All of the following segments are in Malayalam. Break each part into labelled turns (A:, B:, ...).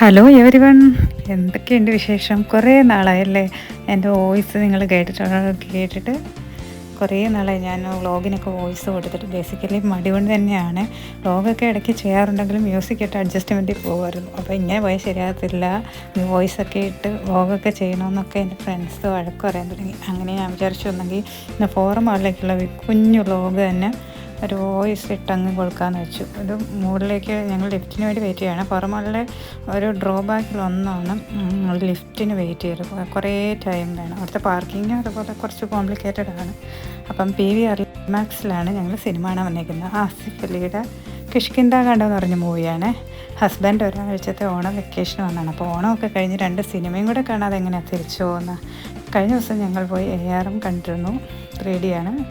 A: ഹലോ എവരിവൺ എന്തൊക്കെയുണ്ട് വിശേഷം? കുറേ നാളായല്ലേ എന്റെ വോയിസ് നിങ്ങൾ കേട്ടിട്ടുണ്ടോ? കേട്ടിട്ട് കുറേ നാളായി ഞാൻ വ്ളോഗിനൊക്കെ വോയിസ് കൊടുത്തിട്ട് ബേസിക്കലി മടി കൊണ്ട് തന്നെയാണ്. വ്ളോഗൊക്കെ ഇടയ്ക്ക് ചെയ്യാറുണ്ടെങ്കിലും മ്യൂസിക് ഇട്ട് അഡ്ജസ്റ്റ്മെന്റിൽ പോകുമായിരുന്നു അപ്പോൾ ഇങ്ങനെ പോയാൽ ശരിയാകത്തില്ല. വോയിസൊക്കെ ഇട്ട് വ്ളോഗൊക്കെ ചെയ്യണമെന്നൊക്കെ എന്റെ ഫ്രണ്ട്സ് വഴക്ക് പറയാൻ തുടങ്ങി. അങ്ങനെ ഞാൻ വിചാരിച്ചു വന്നെങ്കിൽ ഫോറം ആളിലേക്കുള്ള കുഞ്ഞു വ്ളോഗ് തന്നെ ഒരു വോയിസ് ഇട്ടങ്ങ് കൊടുക്കാമെന്ന് വെച്ചു. ഇത് മുകളിലേക്ക് ഞങ്ങൾ ലിഫ്റ്റിന് വേണ്ടി വെയിറ്റ് ചെയ്യണം. പുറമുള്ള ഒരു ഡ്രോബാക്കിൽ ഒന്നാണ് ലിഫ്റ്റിന് വെയിറ്റ് ചെയ്ത്. കുറേ ടൈം വേണം. അവിടുത്തെ പാർക്കിങ് അതുപോലെ കുറച്ച് കോംപ്ലിക്കേറ്റഡ് ആണ്. അപ്പം പി വി ആർ മാക്സിലാണ് ഞങ്ങൾ സിനിമ കാണാൻ വന്നിരിക്കുന്നത് ആസിഫ് അലിയുടെ കിഷ്കിന്ത കണ്ടെന്ന് പറഞ്ഞ മൂവിയാണ് ഹസ്ബൻഡ് ഒരാഴ്ചത്തെ ഓണം വെക്കേഷൻ വന്നാണ്. അപ്പോൾ ഓണമൊക്കെ കഴിഞ്ഞ് രണ്ട് സിനിമയും കൂടെ കാണാതെ എങ്ങനെയാണ് തിരിച്ചു പോകുന്നത് കഴിഞ്ഞ ദിവസം ഞങ്ങൾ പോയി എ ആറും കണ്ടിരുന്നു. ത്രീ ആണ്.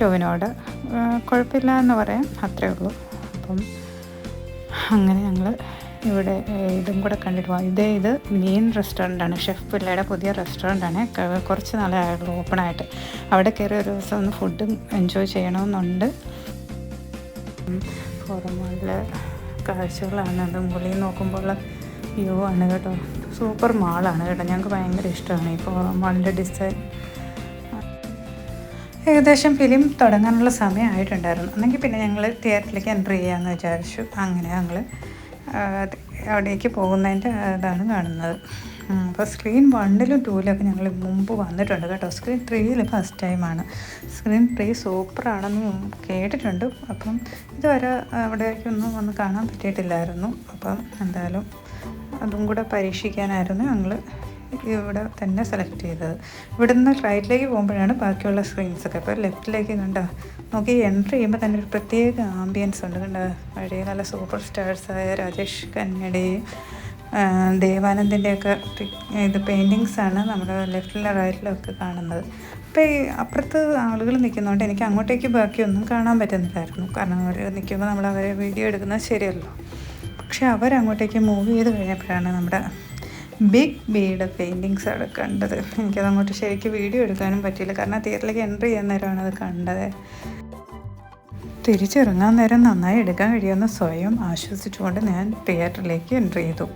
A: ടോവിനോട് കുഴപ്പമില്ല എന്ന് പറയാം. അത്രേ ഉള്ളൂ. അപ്പം അങ്ങനെ ഞങ്ങൾ ഇവിടെ ഇതും കൂടെ കണ്ടിട്ട് പോകാം ഇതേ ഇത് മെയിൻ റെസ്റ്റോറന്റാണ് ഷെഫ് പിള്ളയുടെ പുതിയ റെസ്റ്റോറന്റാണ് കുറച്ച് നാളായുള്ളൂ ഓപ്പണായിട്ട് അവിടെ കയറി ഒരു ദിവസം ഒന്ന് ഫുഡും എൻജോയ് ചെയ്യണമെന്നുണ്ട് പുറമുള്ള കാഴ്ചകളാണ്. അത് മുകളിൽ നോക്കുമ്പോൾ വ്യൂ ആണ് കേട്ടോ. സൂപ്പർ മാളാണ് കേട്ടോ. ഞങ്ങൾക്ക് ഭയങ്കര ഇഷ്ടമാണ്. ഈ മാളിന്റെ ഡിസൈൻ ഏകദേശം ഫിലിം തുടങ്ങാനുള്ള സമയമായിട്ടുണ്ടായിരുന്നു എന്നെങ്കിൽ പിന്നെ ഞങ്ങൾ തിയേറ്ററിലേക്ക് എൻട്രി ചെയ്യാമെന്ന് വിചാരിച്ചു. അങ്ങനെ ഞങ്ങൾ അവിടേക്ക് പോകുന്നതിന്റെ ഇതാണ് കാണുന്നത്. അപ്പോൾ സ്ക്രീൻ വണ്ണിലും ടൂവിലൊക്കെ ഞങ്ങൾ മുമ്പ് വന്നിട്ടുണ്ട് കേട്ടോ. സ്ക്രീൻ ത്രീയിൽ ഫസ്റ്റ് ടൈമാണ്. സ്ക്രീൻ ത്രീ സൂപ്പറാണെന്ന് കേട്ടിട്ടുണ്ട്. അപ്പം ഇതുവരെ അവിടേക്കൊന്നും വന്ന് കാണാൻ പറ്റിയിട്ടില്ലായിരുന്നു. അപ്പം എന്തായാലും അതും കൂടെ പരീക്ഷിക്കാനായിരുന്നു ഞങ്ങൾ ഇവിടെ തന്നെ സെലക്ട് ചെയ്തത്. ഇവിടുന്ന് റൈറ്റിലേക്ക് പോകുമ്പോഴാണ് ബാക്കിയുള്ള സ്ക്രീൻസൊക്കെ അപ്പോൾ ലെഫ്റ്റിലേക്ക് കണ്ടോ? നോക്കി എൻട്രി ചെയ്യുമ്പോൾ തന്നെ ഒരു പ്രത്യേക ആംബിയൻസ് ഉണ്ട് കണ്ട? നല്ല സൂപ്പർ സ്റ്റാർസായ രാജേഷ് കന്നഡയും ദേവാനന്ദിന്റെയൊക്കെ ഇത് പെയിന്റിങ്സാണ് നമ്മുടെ ലെഫ്റ്റിലും റൈറ്റിലും ഒക്കെ കാണുന്നത്. അപ്പോൾ ഈ അപ്പുറത്ത് ആളുകൾ നിൽക്കുന്നതുകൊണ്ട് എനിക്ക് അങ്ങോട്ടേക്ക് ബാക്കിയൊന്നും കാണാൻ പറ്റുന്നില്ലായിരുന്നു. കാരണം അവർ നിൽക്കുമ്പോൾ നമ്മൾ അവരെ വീഡിയോ എടുക്കുന്നത് ശരിയല്ലോ പക്ഷേ അവരങ്ങോട്ടേക്ക് മൂവ് ചെയ്ത് കഴിഞ്ഞപ്പോഴാണ് നമ്മുടെ ബിഗ് ബിയുടെ ആണ് കണ്ടത്. എനിക്കത് അങ്ങോട്ട് ശരിക്കും വീഡിയോ എടുക്കാനും പറ്റിയില്ല. കാരണം തിയേറ്ററിലേക്ക് എൻട്രി ചെയ്യാൻ നേരമാണ് അത് കണ്ടത്. തിരിച്ചിറങ്ങാൻ നേരം നന്നായി എടുക്കാൻ കഴിയുമെന്ന് സ്വയം ആശ്വസിച്ചുകൊണ്ട് ഞാൻ തിയേറ്ററിലേക്ക് എൻട്രി ചെയ്തു.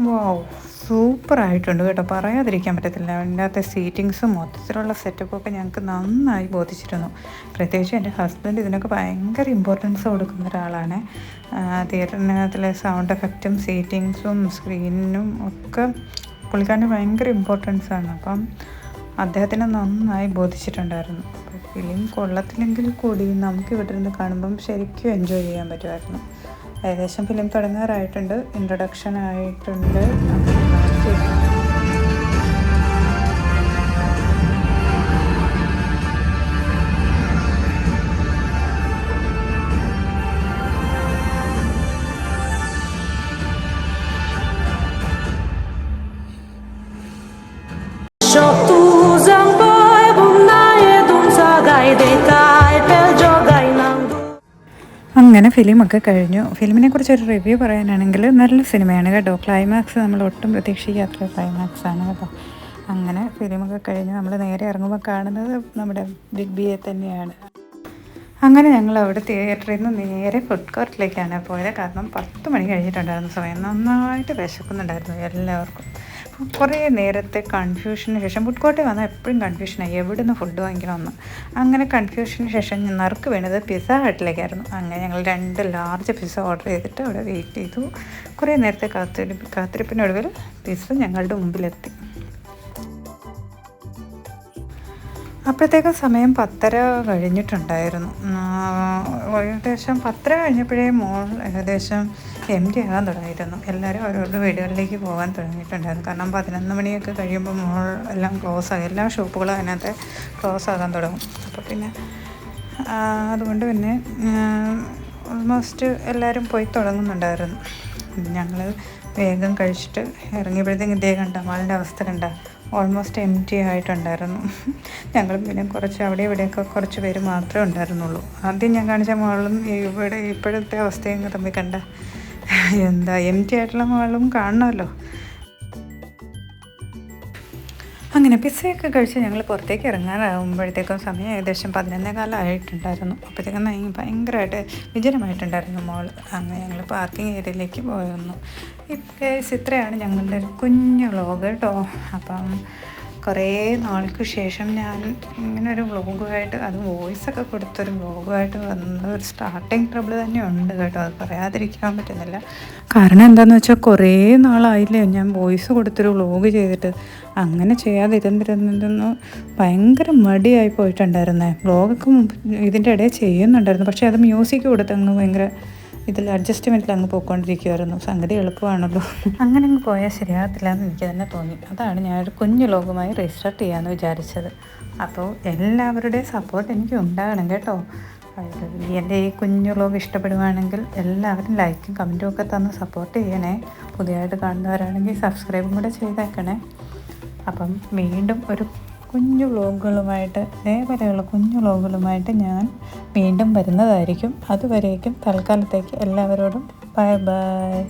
A: വാവ് സൂപ്പറായിട്ടുണ്ട് കേട്ടോ. പറയാതിരിക്കാൻ പറ്റത്തില്ല. അതിന്റെ അകത്തെ സീറ്റിങ്സും മൊത്തത്തിലുള്ള സെറ്റപ്പൊക്കെ ഞങ്ങൾക്ക് നന്നായി ബോധിച്ചിരുന്നു. പ്രത്യേകിച്ച് എന്റെ ഹസ്ബൻഡ് ഇതിനൊക്കെ ഭയങ്കര ഇമ്പോർട്ടൻസ് കൊടുക്കുന്ന ഒരാളാണ്. തിയേറ്ററിനകത്തിലെ സൗണ്ട് എഫക്റ്റും സീറ്റിങ്സും സ്ക്രീനിനും ഒക്കെ പുള്ളിക്കാരന് ഭയങ്കര ഇമ്പോർട്ടൻസ് ആണ്. അപ്പം അദ്ദേഹത്തിന് നന്നായി ബോധിച്ചിട്ടുണ്ടായിരുന്നു. ഫിലിം കൊള്ളത്തില്ലെങ്കിൽ കൂടി നമുക്ക് ഇവിടെ നിന്ന് കാണുമ്പം ശരിക്കും എൻജോയ് ചെയ്യാൻ പറ്റുമായിരുന്നു. ഏകദേശം ഫിലിം തുടങ്ങാറായിട്ടുണ്ട്. ഇൻട്രൊഡക്ഷൻ ആയിട്ടുണ്ട്. അങ്ങനെ ഫിലിമൊക്കെ കഴിഞ്ഞു. ഫിലിമിനെ കുറിച്ച് ഒരു റിവ്യൂ പറയാനാണെങ്കിൽ നല്ല സിനിമയാണ് കേട്ടോ. ക്ലൈമാക്സ് നമ്മൾ ഒട്ടും പ്രതീക്ഷിക്കാത്ത ക്ലൈമാക്സ് ആണ് കേട്ടോ. അങ്ങനെ ഫിലിമൊക്കെ കഴിഞ്ഞ് നമ്മൾ നേരെ ഇറങ്ങുമ്പോൾ കാണുന്നത് നമ്മുടെ ബിഗ് ബിയെ തന്നെയാണ്. അങ്ങനെ ഞങ്ങൾ അവിടെ തിയേറ്ററിൽ നിന്ന് നേരെ ഫുഡ് കോർട്ടിലേക്കാണ് പോയത്. കാരണം പത്ത് മണി കഴിഞ്ഞിട്ടുണ്ടായിരുന്നു. സമയം നന്നായിട്ട് വിശക്കുന്നുണ്ടായിരുന്നു എല്ലാവർക്കും. കുറേ നേരത്തെ കൺഫ്യൂഷന് ശേഷം കോർട്ടിൽ വന്നാൽ എപ്പോഴും കൺഫ്യൂഷനായി എവിടെ നിന്ന് ഫുഡ് വാങ്ങിക്കണമെന്ന്. അങ്ങനെ കൺഫ്യൂഷന് ശേഷം ഞാൻ നറുക്ക് വീണത് പിസ്സ ഹട്ടിലേക്കായിരുന്നു. അങ്ങനെ ഞങ്ങൾ രണ്ട് ലാർജ് പിസ്സ ഓർഡർ ചെയ്തിട്ട് അവിടെ വെയിറ്റ് ചെയ്തു. കുറേ നേരത്തെ കാത്തിരിപ്പ് കാത്തിരിപ്പിനൊടുവിൽ പിസ്സ ഞങ്ങളുടെ മുമ്പിലെത്തി. അപ്പോഴത്തേക്കും സമയം പത്തര കഴിഞ്ഞിട്ടുണ്ടായിരുന്നു. ഏകദേശം പത്തര കഴിഞ്ഞപ്പോഴേ മോൾ ഏകദേശം എം ടി ആകാൻ തുടങ്ങിയിരുന്നു. എല്ലാവരും അവരവരുടെ വീടുകളിലേക്ക് പോകാൻ തുടങ്ങിയിട്ടുണ്ടായിരുന്നു. കാരണം പതിനൊന്ന് മണിയൊക്കെ കഴിയുമ്പോൾ മോൾ എല്ലാം ക്ലോസ് ആകും എല്ലാ ഷോപ്പുകളും അതിനകത്ത് ക്ലോസ് ആകാൻ തുടങ്ങും. അപ്പോൾ പിന്നെ അതുകൊണ്ട് പിന്നെ ഓൾമോസ്റ്റ് എല്ലാവരും പോയി തുടങ്ങുന്നുണ്ടായിരുന്നു. ഞങ്ങൾ വേഗം കഴിച്ചിട്ട് ഇറങ്ങിയപ്പോഴത്തേക്കും ഇതേ കണ്ട? മാളിന്റെ അവസ്ഥ കണ്ട? ഓൾമോസ്റ്റ് എം ടി ആയിട്ടുണ്ടായിരുന്നു. ഞങ്ങളും പിന്നെ കുറച്ച് അവിടെ ഇവിടെയൊക്കെ കുറച്ച് പേര് മാത്രമേ ഉണ്ടായിരുന്നുള്ളൂ. ആദ്യം ഞാൻ കാണിച്ച മോളും ഇവിടെ ഇപ്പോഴത്തെ അവസ്ഥയും തമ്മിൽ കണ്ട എന്താ എം ടി ആയിട്ടുള്ള മോളും കാണണമല്ലോ. അങ്ങനെ പിസ്സയൊക്കെ കഴിച്ച് ഞങ്ങൾ പുറത്തേക്ക് ഇറങ്ങാനാകുമ്പോഴത്തേക്കും സമയം ഏകദേശം പതിനൊന്നേ കാലമായിട്ടുണ്ടായിരുന്നു അപ്പോഴത്തേക്കും ഭയ- ഭയങ്കരമായിട്ട് വിജനമായിട്ടുണ്ടായിരുന്നു മോൾ അങ്ങനെ ഞങ്ങൾ പാർക്കിംഗ് ഏരിയയിലേക്ക് പോയിരുന്നു. ഇത്രയാണ് ഞങ്ങളുടെ ഒരു കുഞ്ഞു വ്ളോഗ് കേട്ടോ അപ്പം കുറേ നാൾക്ക് ശേഷം ഞാൻ ഇങ്ങനെ ഒരു വ്ളോഗുമായിട്ട് അത് വോയിസൊക്കെ കൊടുത്തൊരു വ്ളോഗുമായിട്ട് വന്ന ഒരു സ്റ്റാർട്ടിങ് ട്രബിൾ തന്നെ ഉണ്ട് കേട്ടോ. അത് പറയാതിരിക്കാൻ പറ്റുന്നില്ല. കാരണം എന്താണെന്ന് വെച്ചാൽ കുറേ നാളായില്ലേ ഞാൻ വോയിസ് കൊടുത്തൊരു വ്ളോഗ് ചെയ്തിട്ട്. അങ്ങനെ ചെയ്യാതിരുന്നിരുന്നതെന്ന് ഭയങ്കര മടിയായി പോയിട്ടുണ്ടായിരുന്നേ. വ്ളോഗൊക്കെ ഇതിന്റെ ഇടയിൽ ചെയ്യുന്നുണ്ടായിരുന്നു. പക്ഷേ അത് മ്യൂസിക് കൊടുത്തങ്ങ് ഭയങ്കര ഇതിൽ അഡ്ജസ്റ്റ്മെന്റിൽ അങ്ങ് പോയിക്കൊണ്ടിരിക്കുമായിരുന്നു സംഗതി എളുപ്പമാണല്ലോ. അങ്ങനെ അങ്ങ് പോയാൽ ശരിയാകത്തില്ല എന്ന് എനിക്ക് തന്നെ തോന്നി. അതാണ് ഞാനൊരു കുഞ്ഞു ലോകമായി റീസ്റ്റാർട്ട് ചെയ്യാമെന്ന് വിചാരിച്ചത്. അപ്പോൾ എല്ലാവരുടെയും സപ്പോർട്ട് എനിക്ക് ഉണ്ടാകണം കേട്ടോ. എന്റെ ഈ കുഞ്ഞു ലോകം ഇഷ്ടപ്പെടുവാണെങ്കിൽ എല്ലാവരും ലൈക്കും കമന്റും ഒക്കെ തന്ന് സപ്പോർട്ട് ചെയ്യണേ. പുതിയതായിട്ട് കാണുന്നവരാണെങ്കിൽ സബ്സ്ക്രൈബും കൂടെ ചെയ്തേക്കണേ. അപ്പം വീണ്ടും ഒരു കുഞ്ഞു വ്ളോഗുകളുമായിട്ട് ഇതേപോലെയുള്ള കുഞ്ഞു വ്ളോഗുകളുമായിട്ട് ഞാൻ വീണ്ടും വരുന്നതായിരിക്കും. അതുവരേക്കും തൽക്കാലത്തേക്ക് എല്ലാവരോടും ബൈ ബൈ.